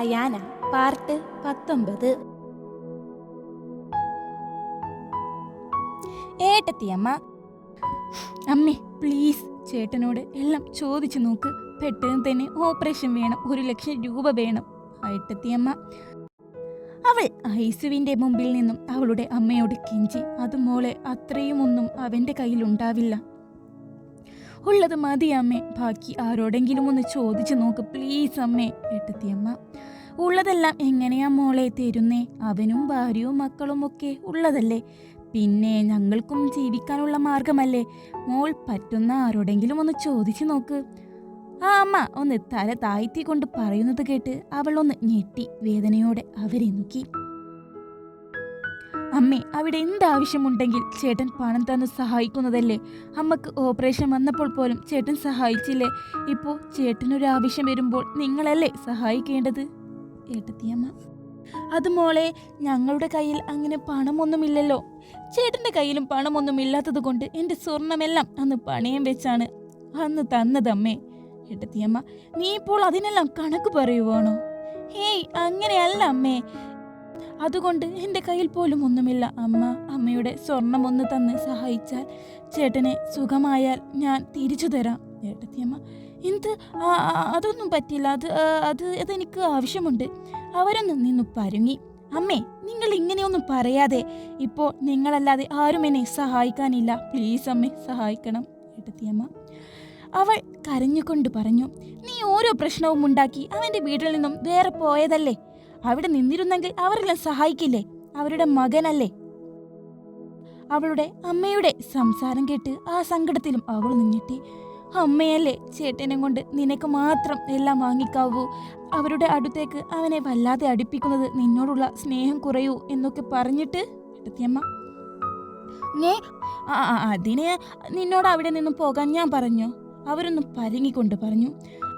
Ayana part പത്തൊമ്പത്. ഏട്ടത്തിയമ്മ അമ്മേ please ചേട്ടനോട് എല്ലാം ചോദിച്ചു നോക്ക്. പെട്ടെന്ന് തന്നെ ഓപ്പറേഷൻ വേണം ഒരു ലക്ഷം രൂപ വേണം. ഏട്ടത്തിയമ്മ അവൾ ഐസുവിന്റെ മുമ്പിൽ നിന്നും അവളുടെ അമ്മയോട് കിഞ്ചി. അത് മോളെ അത്രയും ഒന്നും അവന്റെ കയ്യിലുണ്ടാവില്ല ഉള്ളത് മതി അമ്മേ ബാക്കി ആരോടെങ്കിലും ഒന്ന് ചോദിച്ചു നോക്ക് പ്ലീസ് അമ്മേ ഏട്ടത്തിയമ്മ. ഉള്ളതെല്ലാം എങ്ങനെയാ മോളെ തരുന്നേ? അവനും ഭാര്യയും മക്കളും ഒക്കെ ഉള്ളതല്ലേ? പിന്നെ ഞങ്ങൾക്കും ജീവിക്കാനുള്ള മാർഗമല്ലേ? മോൾ പറ്റുന്ന ആരോടെങ്കിലും ഒന്ന് ചോദിച്ചു നോക്ക്. ആ അമ്മ ഒന്ന് തല താഴ്ത്തി കൊണ്ട് പറയുന്നത് കേട്ട് അവൾ ഒന്ന് ഞെട്ടി വേദനയോടെ അവരെ നോക്കി അമ്മേ അവിടെ എന്താവശ്യമുണ്ടെങ്കിൽ ചേട്ടൻ പണം തന്ന് സഹായിക്കുന്നതല്ലേ? അമ്മയ്ക്ക് ഓപ്പറേഷൻ വന്നപ്പോൾ പോലും ചേട്ടൻ സഹായിച്ചില്ലേ? ഇപ്പോൾ ചേട്ടനൊരു ആവശ്യം വരുമ്പോൾ നിങ്ങളല്ലേ സഹായിക്കേണ്ടത്? ഏട്ടത്തിയമ്മ. അത് മോളെ ഞങ്ങളുടെ കയ്യിൽ അങ്ങനെ പണമൊന്നുമില്ലല്ലോ. ചേട്ടന്റെ കയ്യിലും പണമൊന്നും ഇല്ലാത്തത് കൊണ്ട് എന്റെ സ്വർണമെല്ലാം അന്ന് പണയം വെച്ചാണ് അന്ന് തന്നതമ്മേ. ഏട്ടത്തിയമ്മ നീ ഇപ്പോൾ അതിനെല്ലാം കണക്ക് പറയുവാണോ? ഹേയ് അങ്ങനെയല്ല അമ്മേ. അതുകൊണ്ട് എന്റെ കയ്യിൽ പോലും ഒന്നുമില്ല. അമ്മ അമ്മയുടെ സ്വർണം ഒന്ന് തന്ന് സഹായിച്ചാൽ ചേട്ടനെ സുഖമായാൽ ഞാൻ തിരിച്ചു തരാം. ഏട്ടത്തിയമ്മ എന്ത്? അതൊന്നും പറ്റില്ല. അത് അത് അതെനിക്ക് ആവശ്യമുണ്ട്. അവരൊന്ന് നിന്നു പരുങ്ങി. അമ്മേ നിങ്ങൾ ഇങ്ങനെയൊന്നും പറയാതെ. ഇപ്പോൾ നിങ്ങളല്ലാതെ ആരും എന്നെ സഹായിക്കാനില്ല. പ്ലീസ് അമ്മേ സഹായിക്കണം. ഏട്ടത്തിയമ്മ അവൾ കരഞ്ഞുകൊണ്ട് പറഞ്ഞു നീ ഓരോ പ്രശ്നവും ഉണ്ടാക്കി അവന്റെ വീട്ടിൽ നിന്നും വേറെ പോയതല്ലേ? അവിടെ നിന്നിരുന്നെങ്കിൽ അവരെല്ലാം സഹായിക്കില്ലേ? അവരുടെ മകനല്ലേ? അവളുടെ അമ്മയുടെ സംസാരം കേട്ട് ആ സങ്കടത്തിലും അവൾ നിഞ്ഞിട്ടി അമ്മയല്ലേ ചേട്ടനെ കൊണ്ട് നിനക്ക് മാത്രം എല്ലാം വാങ്ങിക്കാവൂ. അവരുടെ അടുത്തേക്ക് അവനെ വല്ലാതെ അടുപ്പിക്കുന്നത് നിന്നോടുള്ള സ്നേഹം കുറയൂ എന്നൊക്കെ പറഞ്ഞിട്ട് എട്ടത്തിയമ്മ ഞേ ആ അതിനെ അതിന് നിന്നോട് അവിടെ നിന്നും പോകാൻ ഞാൻ പറഞ്ഞു. അവരൊന്നും പരങ്ങിക്കൊണ്ട് പറഞ്ഞു.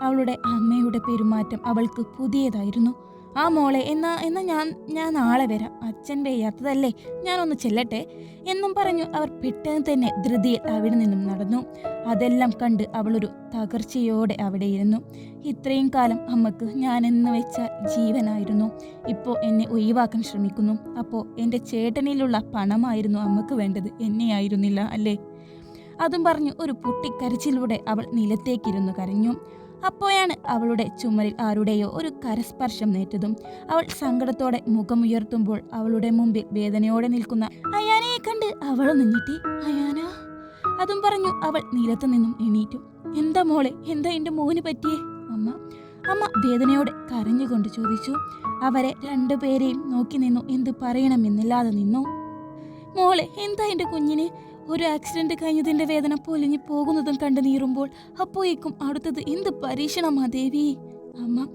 അവളുടെ അമ്മയുടെ പെരുമാറ്റം അവൾക്ക് പുതിയതായിരുന്നു. ആ മോളെ എന്നാ എന്നാ ഞാൻ ഞാൻ നാളെ വരാം. അച്ഛൻ വയ്യാത്തതല്ലേ? ഞാനൊന്ന് ചെല്ലട്ടെ. എന്നും പറഞ്ഞു അവർ പെട്ടെന്ന് തന്നെ ധൃതിയിൽ അവിടെ നിന്നും നടന്നു. അതെല്ലാം കണ്ട് അവളൊരു തകർച്ചയോടെ അവിടെ ഇരുന്നു. ഇത്രയും കാലം അമ്മയ്ക്ക് ഞാൻ എന്ന് വെച്ച ജീവനായിരുന്നു. ഇപ്പോൾ എന്നെ ഒഴിവാക്കാൻ ശ്രമിക്കുന്നു. അപ്പോൾ എന്റെ ചേട്ടനിലുള്ള പണമായിരുന്നു അമ്മയ്ക്ക് വേണ്ടത്. എന്നെയായിരുന്നില്ല അല്ലേ? അതും പറഞ്ഞു ഒരു പൊട്ടിക്കരച്ചിലൂടെ അവൾ നിലത്തേക്കിരുന്നു കരഞ്ഞു. അപ്പോഴാണ് അവളുടെ ചുമരിൽ ആരുടെയോ ഒരു കരസ്പർശം നേറ്റതും. അവൾ സങ്കടത്തോടെ മുഖമുയർത്തുമ്പോൾ അവളുടെ മുമ്പിൽ വേദനയോടെ നിൽക്കുന്ന അയാനയെ കണ്ട് അവൾ നിന്നിട്ടി അയാന അതും പറഞ്ഞു അവൾ നിലത്തു നിന്നും എണീറ്റു. എന്താ മോളെ എന്താ എന്റെ മോന് പറ്റിയേ? അമ്മ അമ്മ വേദനയോടെ കരഞ്ഞുകൊണ്ട് ചോദിച്ചു. അവരെ രണ്ടുപേരെയും നോക്കി നിന്നു. എന്ത് പറയണമെന്നില്ലാതെ നിന്നു. മോളെ എന്താ എന്റെ കുഞ്ഞിന്? ഒരു ആക്സിഡന്റ് കഴിഞ്ഞതിന്റെ വേദന പൊലിഞ്ഞു പോകുന്നതും കണ്ടു നീറുമ്പോൾ അപ്പോയേക്കും അടുത്തത് എന്ത് പരീക്ഷണമാ ദേവി? അമ്മ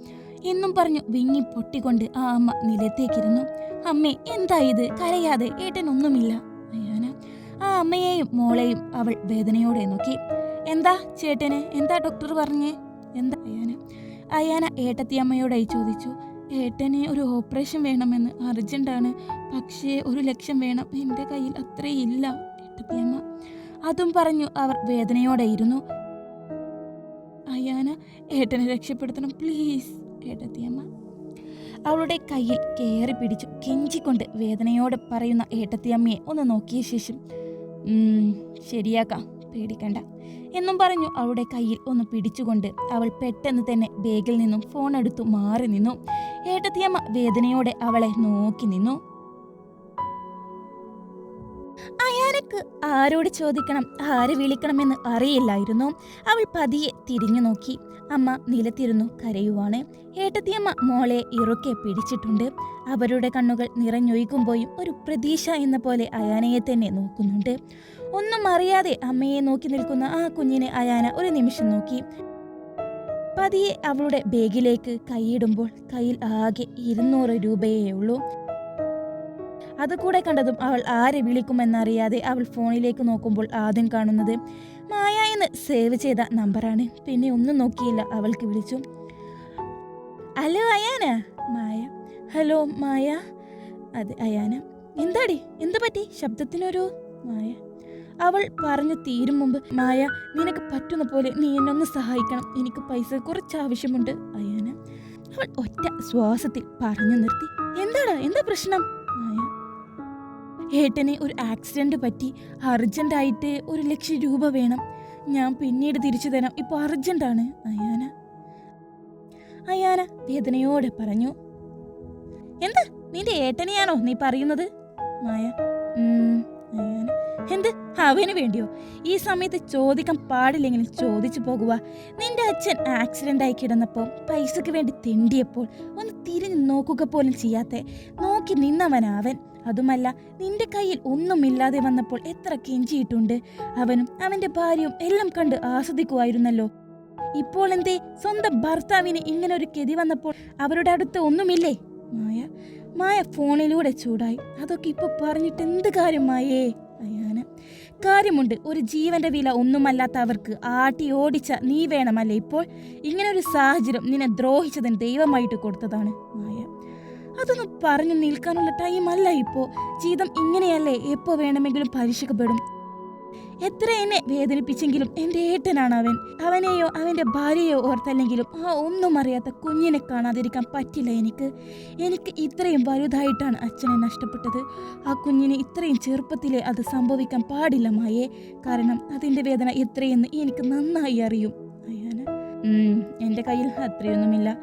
എന്നും പറഞ്ഞു വിങ്ങി പൊട്ടിക്കൊണ്ട് ആ അമ്മ നിലത്തേക്കിരുന്നു. അമ്മേ എന്താ ഇത്? കരയാതെ ഏട്ടനൊന്നുമില്ല. അയ്യാന ആ അമ്മയെയും മോളെയും അവൾ വേദനയോടെ നോക്കി. എന്താ ചേട്ടന്? എന്താ ഡോക്ടർ പറഞ്ഞേ? എന്താ? അയ്യാന അയ്യാന ഏട്ടത്തിയമ്മയോടായി ചോദിച്ചു. ഏട്ടനെ ഒരു ഓപ്പറേഷൻ വേണമെന്ന് അർജന്റാണ് പക്ഷേ ഒരു ലക്ഷം വേണം. എന്റെ കയ്യിൽ അത്രയില്ല ഏട്ടത്തിയമ്മ അതും പറഞ്ഞു അവർ വേദനയോടെ ഇരുന്നു അയാന ഏട്ടനെ രക്ഷപ്പെടുത്തണം പ്ലീസ് ഏട്ടത്തിയമ്മ. അവളുടെ കയ്യിൽ കയറി പിടിച്ചു കെഞ്ചിക്കൊണ്ട് വേദനയോടെ പറയുന്ന ഏട്ടത്തിയമ്മയെ ഒന്ന് നോക്കിയ ശേഷം "ഉം, ശരിയാക്കാം പേടിക്കണ്ട എന്നും പറഞ്ഞു അവളുടെ കയ്യിൽ ഒന്ന് പിടിച്ചുകൊണ്ട് അവൾ പെട്ടെന്ന് തന്നെ ബേഗിൽ നിന്നും ഫോൺ എടുത്തു മാറി നിന്നു. ഏട്ടത്തിയമ്മ വേദനയോടെ അവളെ നോക്കി നിന്നു. അയാനക്ക് ആരോട് ചോദിക്കണം? ആര് വിളിക്കണമെന്ന് അറിയില്ലായിരുന്നു. അവൾ പതിയെ തിരിഞ്ഞു നോക്കി. അമ്മ നിലത്തിരുന്നു കരയുവാണ്. ഏട്ടത്തിയമ്മ മോളെ ഇറുക്കെ പിടിച്ചിട്ടുണ്ട്. അവരുടെ കണ്ണുകൾ നിറഞ്ഞൊഴുകുമ്പോഴും ഒരു പ്രതീക്ഷ എന്ന പോലെ അയാനയെ തന്നെ നോക്കുന്നുണ്ട്. ഒന്നും അറിയാതെ അമ്മയെ നോക്കി നിൽക്കുന്ന ആ കുഞ്ഞിനെ അയാന ഒരു നിമിഷം നോക്കി. പതിയെ അവളുടെ ബാഗിലേക്ക് കൈയിടുമ്പോൾ കയ്യിൽ ആകെ ഇരുന്നൂറ് രൂപയേ ഉള്ളൂ. അത് കൂടെ കണ്ടതും അവൾ ആരെ വിളിക്കുമെന്നറിയാതെ അവൾ ഫോണിലേക്ക് നോക്കുമ്പോൾ ആദ്യം കാണുന്നത് മായ എന്ന് സേവ് ചെയ്ത നമ്പറാണ്. പിന്നെ ഒന്നും നോക്കിയില്ല. അവൾക്ക് വിളിച്ചു. ഹലോ അയാന? മായ. ഹലോ മായ. അതെ അയാന. എന്താടി? എന്ത് പറ്റി? ശബ്ദത്തിനൊരു മായ. അവൾ പറഞ്ഞു തീരും മുമ്പ് മായ നിനക്ക് പറ്റുന്ന പോലെ നീ എന്നെ ഒന്ന് സഹായിക്കണം. എനിക്ക് പൈസ കുറച്ച് ആവശ്യമുണ്ട്. അയാന. അവൾ ഒറ്റ ശ്വാസത്തിൽ പറഞ്ഞു നിർത്തി. എന്താടാ? എന്താ പ്രശ്നം? മായ. ഏട്ടനെ ഒരു ആക്സിഡന്റ് പറ്റി അർജന്റായിട്ട് ഒരു ലക്ഷം രൂപ വേണം. ഞാൻ പിന്നീട് തിരിച്ചു തരാം. ഇപ്പൊ അർജന്റാണ് അയാന. അയാന വേദനയോടെ പറഞ്ഞു. എന്താ? നിന്റെ ഏട്ടനെയാണോ നീ പറയുന്നത്? മായ. അയാന. എന്ത്? അവന് വേണ്ടിയോ? ഈ സമയത്ത് ചോദിക്കാൻ പാടില്ലെങ്കിൽ ചോദിച്ചു പോകുക നിന്റെ അച്ഛൻ ആക്സിഡന്റ് ആയി കിടന്നപ്പോൾ പൈസക്ക് വേണ്ടി തെണ്ടിയപ്പോൾ ഒന്ന് തിരിഞ്ഞു നോക്കുക പോലും ചെയ്യാത്ത. നോക്കി നിന്നവനാവൻ. അതുമല്ല നിന്റെ കയ്യിൽ ഒന്നുമില്ലാതെ വന്നപ്പോൾ എത്ര കെഞ്ചിയിട്ടുണ്ട്. അവനും അവന്റെ ഭാര്യയും എല്ലാം കണ്ട് ആസ്വദിക്കുമായിരുന്നല്ലോ. ഇപ്പോൾ എന്തേ സ്വന്തം ഭർത്താവിന് ഇങ്ങനെ ഒരു കെതി വന്നപ്പോൾ അവരുടെ അടുത്ത് ഒന്നുമില്ലേ? മായ മായ ഫോണിലൂടെ ചൂടായി. അതൊക്കെ ഇപ്പൊ പറഞ്ഞിട്ട് എന്ത് കാര്യം മായേ? അയാന കാര്യമുണ്ട്. ഒരു ജീവന്റെ വില ഒന്നുമല്ലാത്ത അവർക്ക് ആട്ടി ഓടിച്ച നീ വേണമല്ലേ ഇപ്പോൾ? ഇങ്ങനെ ഒരു സാഹചര്യം നിന്നെ ദ്രോഹിച്ചതിന് ദൈവമായിട്ട് കൊടുത്തതാണ് മായ. അതൊന്നും പറഞ്ഞു നിൽക്കാനുള്ള ടൈം അല്ല ഇപ്പോ. ജീവിതം ഇങ്ങനെയല്ലേ? എപ്പോ വേണമെങ്കിലും പരീക്ഷിക്കപ്പെടും എത്ര എന്നെ വേദനിപ്പിച്ചെങ്കിലും എന്റെ ഏട്ടനാണ് അവൻ. അവനെയോ അവന്റെ ഭാര്യയോ ഓർത്തല്ലെങ്കിലും ആ ഒന്നും അറിയാത്ത കുഞ്ഞിനെ കാണാതിരിക്കാൻ പറ്റില്ല എനിക്ക്. എനിക്ക് ഇത്രയും വലുതായിട്ടാണ് അച്ഛനെ നഷ്ടപ്പെട്ടത്. ആ കുഞ്ഞിന് ഇത്രയും ചെറുപ്പത്തിലേ അത് സംഭവിക്കാൻ പാടില്ല മായേ. കാരണം അതിന്റെ വേദന എത്രയെന്ന് എനിക്ക് നന്നായി അറിയും. അയ്യാന. എന്റെ കയ്യിൽ അത്രയൊന്നുമില്ല.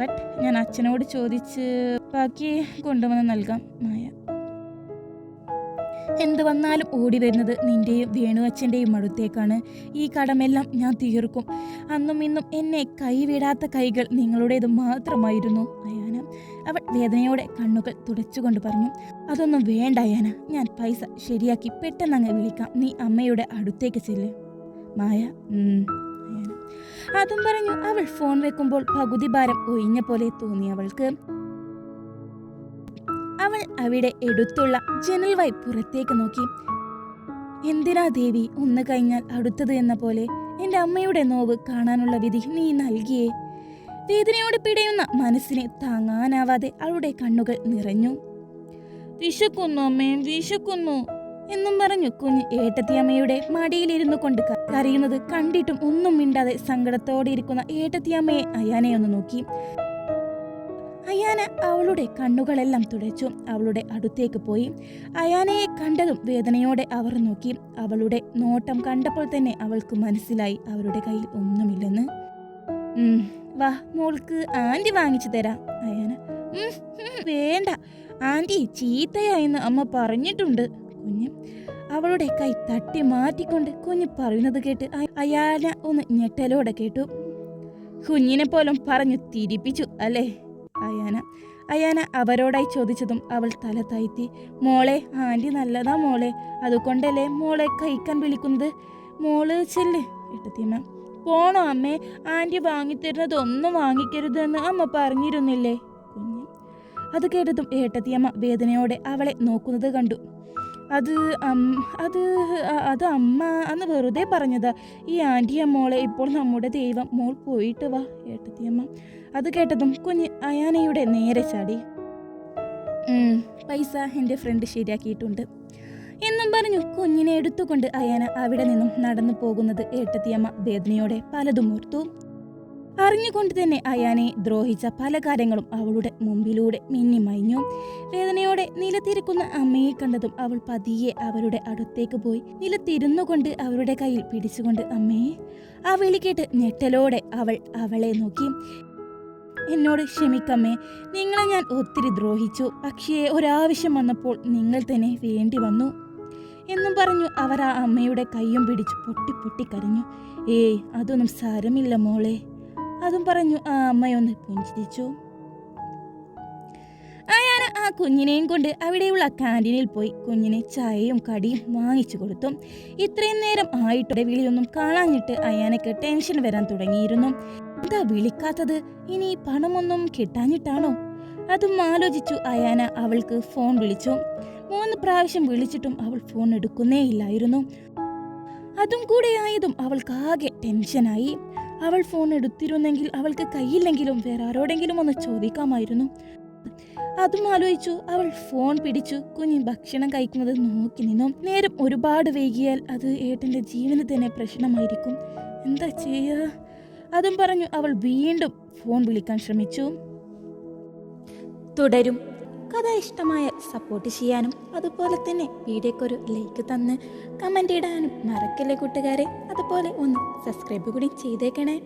ബട്ട് ഞാൻ അച്ഛനോട് ചോദിച്ച് ബാക്കി കൊണ്ടുവന്ന് നൽകാം മായ. എന്ത് വന്നാലും ഓടി വരുന്നത് നിന്റെയും വേണു അച്ഛന്റെയും അടുത്തേക്കാണ് ഈ കടമെല്ലാം ഞാൻ തീർക്കും. അന്നും ഇന്നും എന്നെ കൈവിടാത്ത കൈകൾ നിങ്ങളുടേത് മാത്രമായിരുന്നു അയാന. അവൾ വേദനയോടെ കണ്ണുകൾ തുടച്ചുകൊണ്ട് പറഞ്ഞു അതൊന്നും വേണ്ട അയാന. ഞാൻ പൈസ ശരിയാക്കി പെട്ടെന്ന് അങ്ങ് വിളിക്കാം. നീ അമ്മയുടെ അടുത്തേക്ക് ചെല്ല്. മായ അതും പറഞ്ഞു അവൾ ഫോൺ വെക്കുമ്പോൾ പകുതി ഭാരം ഒഴിഞ്ഞ പോലെ തോന്നി അവൾക്ക്. അവൾ അവിടെ എടുത്തുള്ള ജനൽ വൈ പുറത്തേക്ക് നോക്കി. എന്തിനാ ദേവി ഒന്ന് കഴിഞ്ഞാൽ അടുത്തത് എന്ന പോലെ എന്റെ അമ്മയുടെ നോവ് കാണാനുള്ള വിധി നീ നൽകിയേ. വേദനയോട് പിടയുന്ന മനസ്സിനെ താങ്ങാനാവാതെ അവളുടെ കണ്ണുകൾ നിറഞ്ഞു. വിശക്കുന്നു അമ്മേ വിശക്കുന്നു. എന്നും പറഞ്ഞു കുഞ്ഞ് ഏട്ടത്തിയമ്മയുടെ മടിയിലിരുന്നു കൊണ്ട് കരയുന്നത് കണ്ടിട്ടും ഒന്നും മിണ്ടാതെ സങ്കടത്തോടെ ഇരിക്കുന്ന ഏട്ടത്തിയമ്മയെ അയാനെ ഒന്ന് നോക്കി. അയാന അവളുടെ കണ്ണുകളെല്ലാം തുടച്ചു. അവളുടെ അടുത്തേക്ക് പോയി. അയാനയെ കണ്ടതും വേദനയോടെ അവർ നോക്കി. അവളുടെ നോട്ടം കണ്ടപ്പോൾ തന്നെ അവൾക്ക് മനസ്സിലായി അവരുടെ കയ്യിൽ ഒന്നുമില്ലെന്ന്. വാ മോൾക്ക് ആന്റി വാങ്ങിച്ചു തരാം അയാന. "ഉം, ഉം, വേണ്ട. ആന്റി ചീത്തയായെന്ന് അമ്മ പറഞ്ഞിട്ടുണ്ട്. അവളുടെ കൈ തട്ടി മാറ്റിക്കൊണ്ട് കുഞ്ഞ് പറയുന്നത് കേട്ട് അയാന ഒന്ന് ഞെട്ടലോടെ കേട്ടു. കുഞ്ഞിനെ പോലും പറഞ്ഞു തിരിപ്പിച്ചു അല്ലേ? അയാന അയാന അവരോടായി ചോദിച്ചതും അവൾ തല താഴ്ത്തി മോളെ ആന്റി നല്ലതാ മോളെ അതുകൊണ്ടല്ലേ മോളെ കഴിക്കാൻ വിളിക്കുന്നത്? മോൾ ചെല്ല് എട്ടത്തിയമ്മ പോണോ അമ്മേ ആന്റി വാങ്ങിത്തരുന്നത് ഒന്നും വാങ്ങിക്കരുതെന്ന് അമ്മ പറഞ്ഞിരുന്നില്ലേ? കുഞ്ഞ്. അത് കേട്ടതും ഏട്ടത്തിയമ്മ വേദനയോടെ അവളെ നോക്കുന്നത് കണ്ടു. അത് അത് അത് അമ്മ അന്ന് വെറുതെ പറഞ്ഞതാ. ഈ ആന്റിയ മോളെ ഇപ്പോൾ നമ്മുടെ ദൈവം. മോൾ പോയിട്ട് വാ ഏട്ടത്തിയമ്മ അത് കേട്ടതും കുഞ്ഞ് അയാനയുടെ നേരെ ചാടി. "ഉം, പൈസ എന്റെ ഫ്രണ്ട് ശരിയാക്കിയിട്ടുണ്ട്. എന്നും പറഞ്ഞു കുഞ്ഞിനെ എടുത്തുകൊണ്ട് അയാന അവിടെ നിന്നും നടന്നു പോകുന്നത് ഏട്ടത്തിയമ്മ വേദനയോടെ പലതും ഓർത്തു. അറിഞ്ഞുകൊണ്ട് തന്നെ അയാനെ ദ്രോഹിച്ച പല കാര്യങ്ങളും അവളുടെ മുമ്പിലൂടെ മിന്നിമയഞ്ഞു വേദനയോടെ നിലത്തിരിക്കുന്ന അമ്മയെ കണ്ടതും അവൾ പതിയെ അവരുടെ അടുത്തേക്ക് പോയി നിലത്തിരുന്നു കൊണ്ട് അവരുടെ കയ്യിൽ പിടിച്ചുകൊണ്ട് അമ്മയെ ആ വിളി കേട്ട് ഞെട്ടലോടെ അവൾ അവളെ നോക്കി. എന്നോട് ക്ഷമിക്കമ്മേ നിങ്ങളെ ഞാൻ ഒത്തിരി ദ്രോഹിച്ചു. പക്ഷേ ഒരാവശ്യം വന്നപ്പോൾ നിങ്ങൾ തന്നെ വേണ്ടി വന്നു എന്നും പറഞ്ഞു അവർ ആ അമ്മയുടെ കൈയും പിടിച്ച് പൊട്ടി പൊട്ടി കരഞ്ഞു. ഏയ് അതൊന്നും സാരമില്ല മോളെ. അതും പറഞ്ഞു ആ അമ്മയൊന്ന് പുഞ്ചിരിച്ചു. അയാൾ ആ കുഞ്ഞിനെയും കൊണ്ട് അവിടെയുള്ള കാന്റീനിൽ പോയി കുഞ്ഞിനെ ചായയും കടിയും വാങ്ങിച്ചു കൊടുത്തു. ഇത്രയും നേരം ആയിട്ടുടെ വിളിയൊന്നും കാണാഞ്ഞിട്ട് അയാനക്ക് ടെൻഷൻ വരാൻ തുടങ്ങിയിരുന്നു. എന്താ വിളിക്കാത്തത്? ഇനി പണമൊന്നും കിട്ടാഞ്ഞിട്ടാണോ? അതും ആലോചിച്ചു അയാന അവൾക്ക് ഫോൺ വിളിച്ചു. മൂന്ന് പ്രാവശ്യം വിളിച്ചിട്ടും അവൾ ഫോൺ എടുക്കുന്നേ ഇല്ലായിരുന്നു അതും കൂടെ ആയതും അവൾക്ക് ആകെ ടെൻഷനായി. അവൾ ഫോൺ എടുത്തിരുന്നെങ്കിൽ അവൾക്ക് കയ്യില്ലെങ്കിലും വേറെ ആരോടെങ്കിലും ഒന്ന് ചോദിക്കാമായിരുന്നു. അതും ആലോചിച്ചു അവൾ ഫോൺ പിടിച്ചു. കുഞ്ഞ് ഭക്ഷണം കഴിക്കുന്നത് നോക്കി നിന്നു. നേരം ഒരുപാട് വൈകിയാൽ അത് ഏട്ടന്റെ ജീവന് തന്നെ പ്രശ്നമായിരിക്കും. എന്താ ചെയ്യുക അതും പറഞ്ഞു അവൾ വീണ്ടും ഫോൺ വിളിക്കാൻ ശ്രമിച്ചു. തുടരും. കഥ ഇഷ്ടമായ സപ്പോർട്ട് ചെയ്യാനും അതുപോലെ തന്നെ വീഡിയോക്ക് ഒരു ലൈക്ക് തന്ന് കമന്റ് ഇടാനും മറക്കല്ലേ കൂട്ടുകാരെ? അതുപോലെ ഒന്ന് സബ്സ്ക്രൈബ് കൂടി ചെയ്തേക്കണേ.